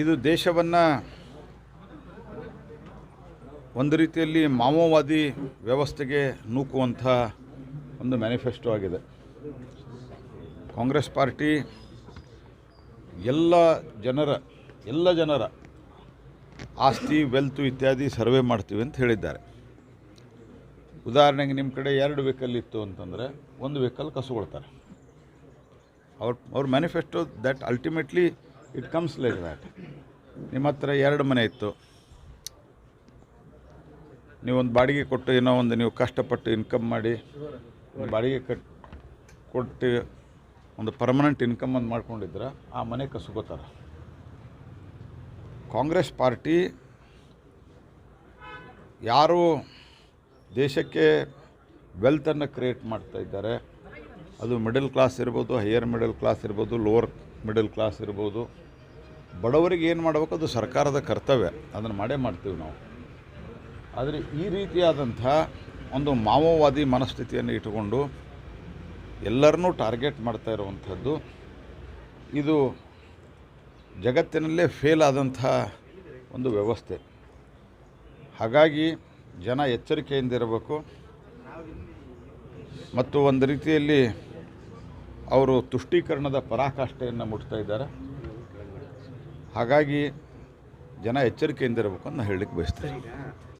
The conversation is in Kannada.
ಇದು ದೇಶವನ್ನು ಒಂದು ರೀತಿಯಲ್ಲಿ ಮಾವೋವಾದಿ ವ್ಯವಸ್ಥೆಗೆ ನೂಕುವಂಥ ಒಂದು ಮ್ಯಾನಿಫೆಸ್ಟೋ ಆಗಿದೆ. ಕಾಂಗ್ರೆಸ್ ಪಾರ್ಟಿ ಎಲ್ಲ ಜನರ ಎಲ್ಲ ಜನರ ಆಸ್ತಿ, ವೆಲ್ತು ಇತ್ಯಾದಿ ಸರ್ವೆ ಮಾಡ್ತೀವಿ ಅಂತ ಹೇಳಿದ್ದಾರೆ. ಉದಾಹರಣೆಗೆ ನಿಮ್ಮ ಕಡೆ ಎರಡು ವೆಹಿಕಲ್ ಇತ್ತು ಅಂತಂದರೆ ಒಂದು ವೆಹಿಕಲ್ ಕಸುಗೊಳ್ತಾರೆ. ಅವ್ರ ಅವ್ರ manifesto that ultimately it comes like that ನಿಮ್ಮ ಹತ್ರ ಎರಡು ಮನೆ ಇತ್ತು. ನೀವೊಂದು ಬಾಡಿಗೆ ಕೊಟ್ಟು ಏನೋ ಒಂದು ನೀವು ಕಷ್ಟಪಟ್ಟು ಇನ್ಕಮ್ ಮಾಡಿ, ಒಂದು ಬಾಡಿಗೆ ಕಟ್, ಕೊಟ್ಟು ಒಂದು ಪರ್ಮನೆಂಟ್ ಇನ್ಕಮ್ ಅಂತ ಮಾಡ್ಕೊಂಡಿದ್ರೆ, ಆ ಮನೆ ಕಸ್ಕೋತಾರೆ. ಕಾಂಗ್ರೆಸ್ ಪಾರ್ಟಿ ಯಾರು ದೇಶಕ್ಕೆ ವೆಲ್ತನ್ನು ಕ್ರಿಯೇಟ್ ಮಾಡ್ತಾ ಇದ್ದಾರೆ ಅದು ಮಿಡಲ್ ಕ್ಲಾಸ್ ಇರ್ಬೋದು ಹೈಯರ್ ಮಿಡಲ್ ಕ್ಲಾಸ್ ಇರ್ಬೋದು ಲೋವರ್ ಮಿಡಲ್ ಕ್ಲಾಸ್ ಇರ್ಬೋದು. ಬಡವರಿಗೆ ಏನು ಮಾಡಬೇಕು? ಅದು ಸರ್ಕಾರದ ಕರ್ತವ್ಯ. ಅದನ್ನು ಮಾಡೇ ಮಾಡ್ತೀವಿ ನಾವು. ಆದರೆ ಈ ರೀತಿಯಾದಂಥ ಒಂದು ಮಾವೋವಾದಿ ಮನಸ್ಥಿತಿಯನ್ನು ಇಟ್ಟುಕೊಂಡು ಎಲ್ಲರನ್ನೂ ಟಾರ್ಗೆಟ್ ಮಾಡ್ತಾ ಇರುವಂಥದ್ದು, ಇದು ಜಗತ್ತಿನಲ್ಲೇ ಫೇಲ್ ಆದಂಥ ಒಂದು ವ್ಯವಸ್ಥೆ. ಹಾಗಾಗಿ ಜನ ಎಚ್ಚರಿಕೆಯಿಂದ ಇರಬೇಕು. ಮತ್ತು ಒಂದು ರೀತಿಯಲ್ಲಿ ಅವರು ತುಷ್ಟೀಕರಣದ ಪರಾಕಾಷ್ಠೆಯನ್ನು ಮುಟ್ತಾ ಇದ್ದಾರೆ. ಹಾಗಾಗಿ ಜನ ಎಚ್ಚರಿಕೆಯಿಂದ ಇರಬೇಕು ಅಂತ ಹೇಳಲಿಕ್ಕೆ ಬಯಸ್ತೀನಿ.